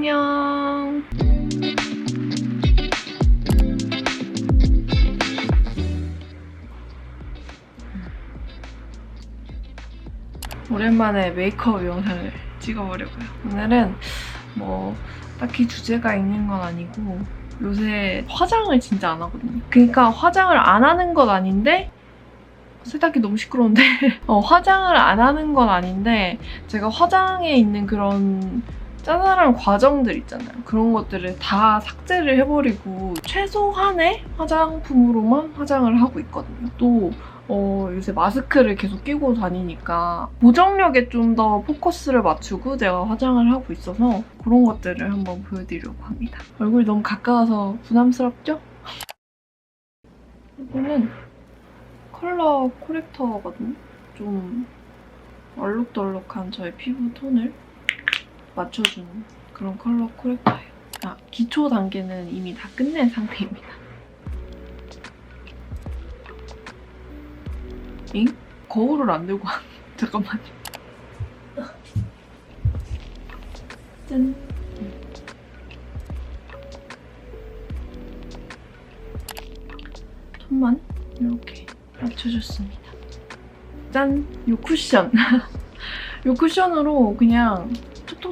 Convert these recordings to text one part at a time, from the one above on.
안녕. 오랜만에 메이크업 영상을 찍어보려고요. 오늘은 뭐 딱히 주제가 있는 건 아니고 요새 화장을 진짜 안 하거든요. 그러니까 화장을 안 하는 건 아닌데 세탁기 너무 시끄러운데 어, 화장을 안 하는 건 아닌데 제가 화장에 있는 그런 짜잘한 과정들 있잖아요. 그런 것들을 다 삭제를 해버리고 최소한의 화장품으로만 화장을 하고 있거든요. 또 어, 요새 마스크를 계속 끼고 다니니까 보정력에 좀 더 포커스를 맞추고 제가 화장을 하고 있어서 그런 것들을 한번 보여드리려고 합니다. 얼굴이 너무 가까워서 부담스럽죠? 이거는 컬러 코렉터거든요. 좀 얼룩덜룩한 저의 피부 톤을 맞춰주는 그런 컬러 코렉터예요. 아, 기초 단계는 이미 다 끝낸 상태입니다. 잉? 거울을 안 들고 왔... 잠깐만요. 짠. 톤만 이렇게 맞춰줬습니다. 짠! 요 쿠션. 요 쿠션으로 그냥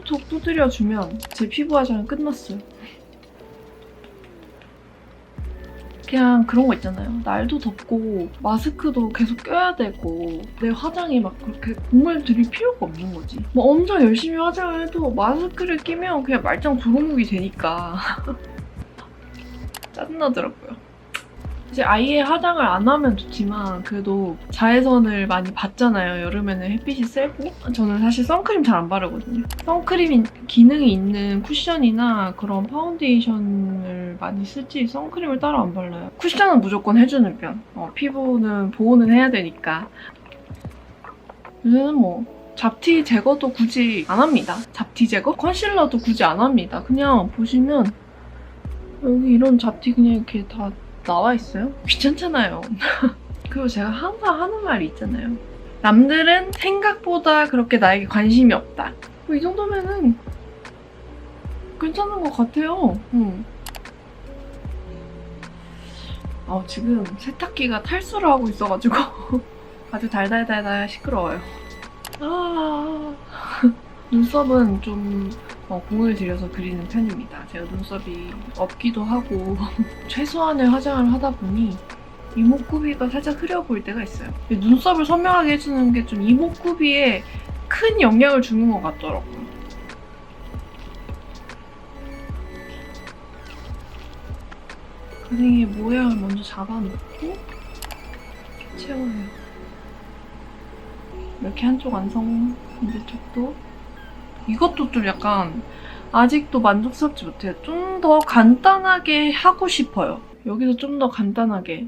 톡톡톡 두드려주면 제 피부 화장은 끝났어요. 그냥 그런 거 있잖아요. 날도 덥고 마스크도 계속 껴야 되고 내 화장이 막 그렇게 공을 들일 필요가 없는 거지. 뭐 엄청 열심히 화장을 해도 마스크를 끼면 그냥 말짱 도루묵이 되니까 짜증나더라고요. 이제 아예 화장을 안 하면 좋지만 그래도 자외선을 많이 받잖아요. 여름에는 햇빛이 세고 저는 사실 선크림 잘 안 바르거든요. 선크림 기능이 있는 쿠션이나 그런 파운데이션을 많이 쓰지 선크림을 따로 안 발라요. 쿠션은 무조건 해주는 편. 어, 피부는 보호는 해야 되니까. 요새는 뭐 잡티 제거도 굳이 안 합니다. 잡티 제거? 컨실러도 굳이 안 합니다. 그냥 보시면 여기 이런 잡티 그냥 이렇게 다 나와 있어요. 귀찮잖아요. 그리고 제가 항상 하는 말이 있잖아요. 남들은 생각보다 그렇게 나에게 관심이 없다. 뭐 이 정도면은 괜찮은 것 같아요. 응. 아, 지금 세탁기가 탈수를 하고 있어가지고 아주 달달달달 시끄러워요. 아, 눈썹은 좀 어, 공을 들여서 그리는 편입니다. 제가 눈썹이 없기도 하고 최소한의 화장을 하다 보니 이목구비가 살짝 흐려 보일 때가 있어요. 눈썹을 선명하게 해주는 게 좀 이목구비에 큰 영향을 주는 것 같더라고요. 가생의 모양을 먼저 잡아놓고 채워요. 이렇게 한쪽 완성, 반대쪽도 이것도 좀 약간 아직도 만족스럽지 못해요. 좀 더 간단하게 하고 싶어요. 여기서 좀 더 간단하게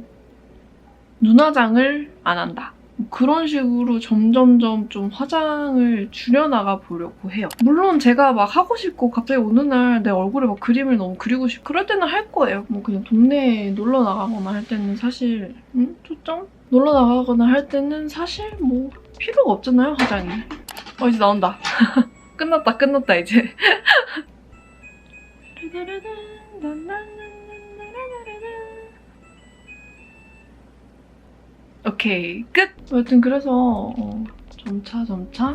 눈화장을 안 한다. 뭐 그런 식으로 점점점 좀 화장을 줄여나가 보려고 해요. 물론 제가 막 하고 싶고 갑자기 어느 날 내 얼굴에 막 그림을 너무 그리고 싶고 그럴 때는 할 거예요. 뭐 그냥 동네에 놀러 나가거나 할 때는 사실 응? 초점? 놀러 나가거나 할 때는 사실 뭐 필요가 없잖아요 화장이. 어 이제 나온다. 끝났다 끝났다 이제. 오케이 끝. 여튼 그래서 어, 점차 점차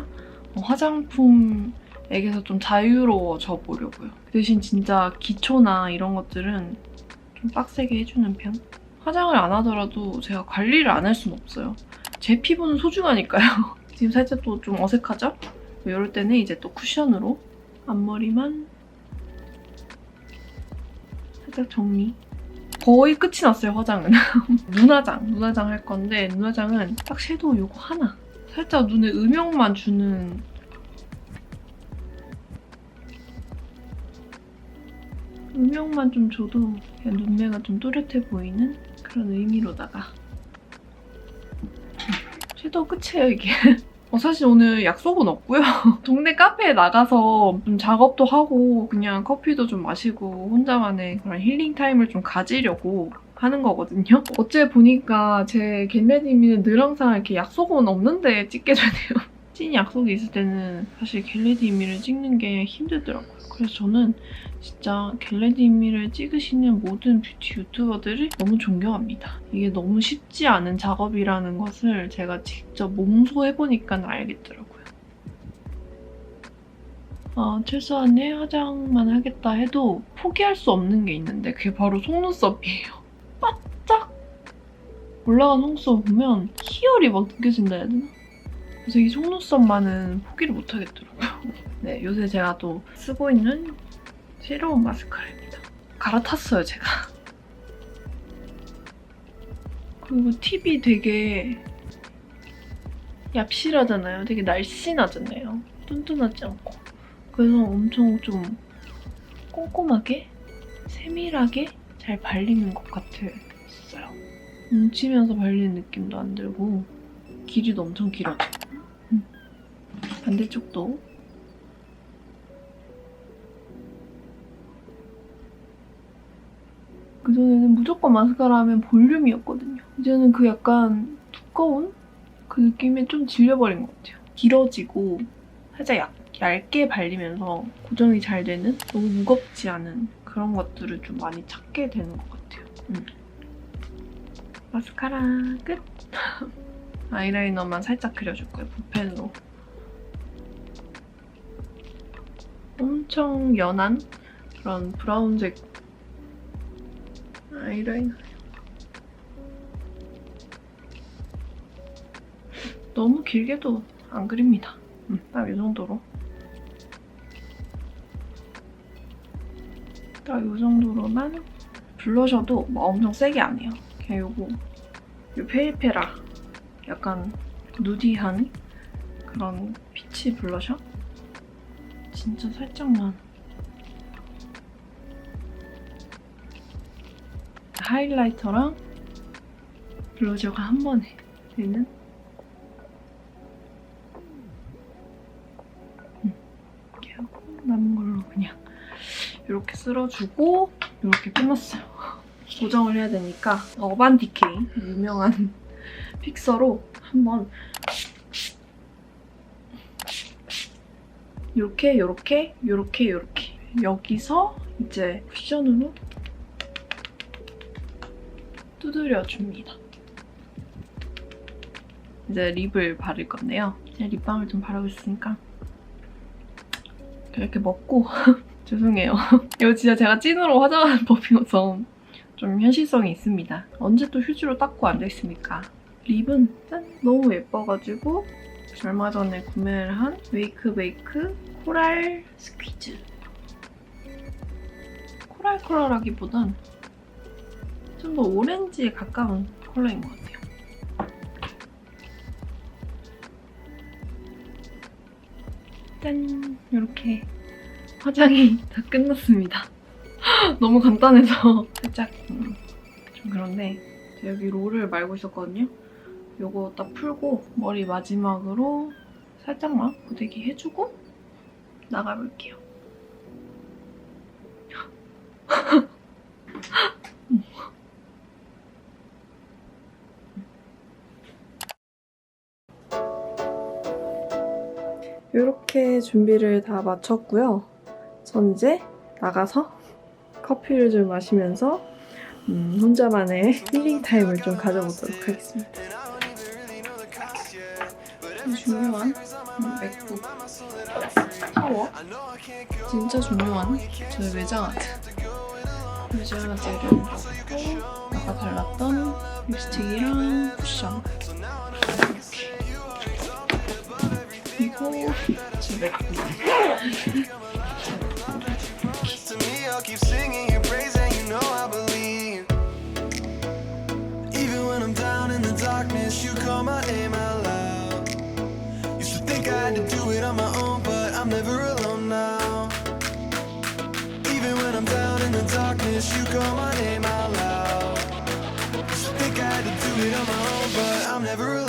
어, 화장품에게서 좀 자유로워져 보려고요. 그 대신 진짜 기초나 이런 것들은 좀 빡세게 해주는 편. 화장을 안 하더라도 제가 관리를 안할순 없어요. 제 피부는 소중하니까요. 지금 살짝 또 좀 어색하죠? 이럴 때는 이제 또 쿠션으로 앞머리만 살짝 정리. 거의 끝이 났어요, 화장은. 눈화장, 눈화장 할 건데 눈화장은 딱 섀도우 요거 하나. 살짝 눈에 음영만 주는 음영만 좀 줘도 그냥 눈매가 좀 또렷해 보이는 그런 의미로다가 섀도우 끝이에요, 이게. 어, 사실 오늘 약속은 없고요. 동네 카페에 나가서 좀 작업도 하고 그냥 커피도 좀 마시고 혼자만의 그런 힐링 타임을 좀 가지려고 하는 거거든요. 어째 보니까 제 겟레디미는 늘 항상 이렇게 약속은 없는데 찍게 되네요. 찐 약속이 있을 때는 사실 겟레디 인미를 찍는 게 힘들더라고요. 그래서 저는 진짜 겟레디 인미를 찍으시는 모든 뷰티 유튜버들을 너무 존경합니다. 이게 너무 쉽지 않은 작업이라는 것을 제가 직접 몸소 해보니까 알겠더라고요. 어, 최소한의 화장만 하겠다 해도 포기할 수 없는 게 있는데 그게 바로 속눈썹이에요. 바짝 올라간 속눈썹 보면 희열이 막 느껴진다 해야 되나? 그래서 이 속눈썹만은 포기를 못 하겠더라고요. 네, 요새 제가 또 쓰고 있는 새로운 마스카라입니다. 갈아탔어요, 제가. 그리고 팁이 되게 얍실하잖아요. 되게 날씬하잖아요. 뚠뚠하지 않고. 그래서 엄청 좀 꼼꼼하게, 세밀하게 잘 발리는 것 같았어요. 뭉치면서 발리는 느낌도 안 들고 길이도 엄청 길어져. 음. 반대쪽도 그전에는 무조건 마스카라 하면 볼륨이었거든요. 이제는 그 약간 두꺼운 그 느낌에 좀 질려버린 것 같아요. 길어지고 살짝 얇, 얇게 발리면서 고정이 잘 되는 너무 무겁지 않은 그런 것들을 좀 많이 찾게 되는 것 같아요. 음. 마스카라 끝! 아이라이너만 살짝 그려줄 거예요, 붓펜으로. 엄청 연한 그런 브라운색 아이라이너. 너무 길게도 안 그립니다. 음, 딱이 정도로. 딱 이 정도로만 블러셔도 뭐 엄청 세게 안 해요. 그냥 요거 요 페이페라 약간 누디한 그런 피치 블러셔? 진짜 살짝만 하이라이터랑 블러셔가 한 번에 되는 음, 이렇게 하고 남은 걸로 그냥 이렇게 쓸어주고 이렇게 끝났어요. 고정을 해야 되니까 어반디케이 유명한 픽서로 한번 이렇게 요렇게 요렇게 요렇게 여기서 이제 쿠션으로 두드려 줍니다. 이제 립을 바를 건데요. 립밤을 좀 바르고 있으니까 이렇게 먹고 죄송해요. 이거 진짜 제가 찐으로 화장하는 법이어서 좀 현실성이 있습니다. 언제 또 휴지로 닦고 앉아있습니까? 립은 짠! 너무 예뻐가지고 얼마 전에 구매를 한 웨이크 베이크 코랄 스퀴즈 코랄 컬러라기보단 좀 더 오렌지에 가까운 컬러인 것 같아요. 짠! 이렇게 화장이 다 끝났습니다. 너무 간단해서 살짝 음, 좀 그런데 여기 롤을 말고 있었거든요. 요거 딱 풀고 머리 마지막으로 살짝만 고데기 해주고 나가볼게요. 이렇게 준비를 다 마쳤고요. 전 이제 나가서 커피를 좀 마시면서 음, 혼자만의 힐링 타임을 좀 가져보도록 하겠습니다. 중요한 음, 맥북. 파워? 진짜 중요한 저의 외장 아트. 외장 아트를 넣고 아까 발랐던 립스틱이랑 쿠션. 이렇게 그리고 제 맥북 call my name out loud. Think I had to do it on my own, but I'm never alone.